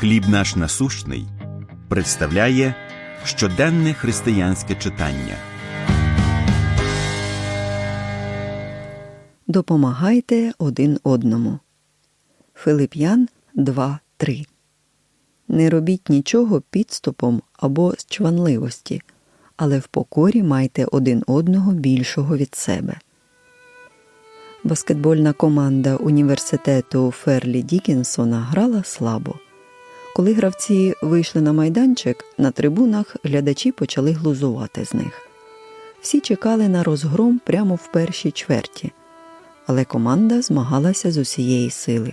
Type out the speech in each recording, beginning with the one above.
Хліб наш насущний представляє щоденне християнське читання. Допомагайте один одному. Филип'ян 2.3 Не робіть нічого підступом або з чванливості, але в покорі майте один одного більшого від себе. Баскетбольна команда університету Ферлі Дікінсона грала слабо. Коли гравці вийшли на майданчик, на трибунах глядачі почали глузувати з них. Всі чекали на розгром прямо в першій чверті, але команда змагалася з усієї сили.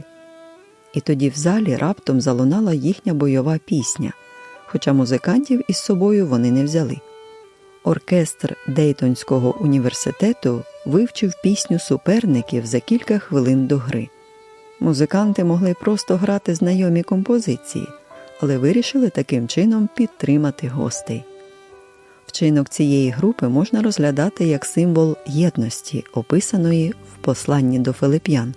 І тоді в залі раптом залунала їхня бойова пісня, хоча музикантів із собою вони не взяли. Оркестр Дейтонського університету вивчив пісню суперників за кілька хвилин до гри. Музиканти могли просто грати знайомі композиції, але вирішили таким чином підтримати гостей. Вчинок цієї групи можна розглядати як символ єдності, описаної в посланні до Филип'ян.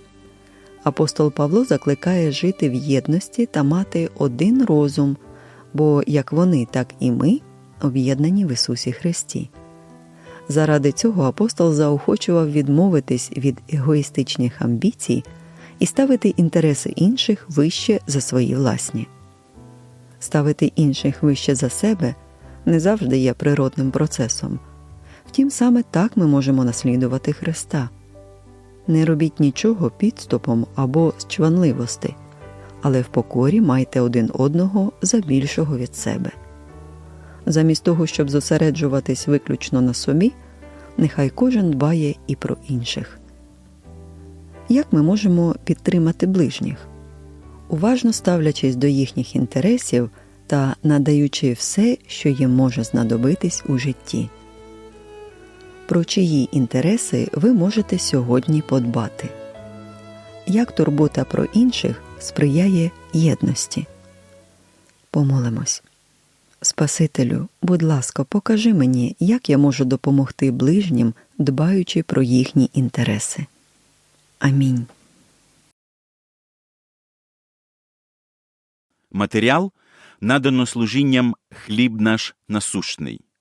Апостол Павло закликає жити в єдності та мати один розум, бо як вони, так і ми об'єднані в Ісусі Христі. Заради цього апостол заохочував відмовитись від егоїстичних амбіцій і ставити інтереси інших вище за свої власні. Ставити інших вище за себе не завжди є природним процесом. Втім, саме так ми можемо наслідувати Христа. Не робіть нічого підступом або з чванливости, але в покорі майте один одного за більшого від себе. Замість того, щоб зосереджуватись виключно на собі, нехай кожен дбає і про інших. Як ми можемо підтримати ближніх? Уважно ставлячись до їхніх інтересів та надаючи все, що їм може знадобитись у житті. Про чиї інтереси ви можете сьогодні подбати? Як турбота про інших сприяє єдності? Помолимось. Спасителю, будь ласка, покажи мені, як я можу допомогти ближнім, дбаючи про їхні інтереси. Амінь. Матеріал надано служінням хліб наш насущний.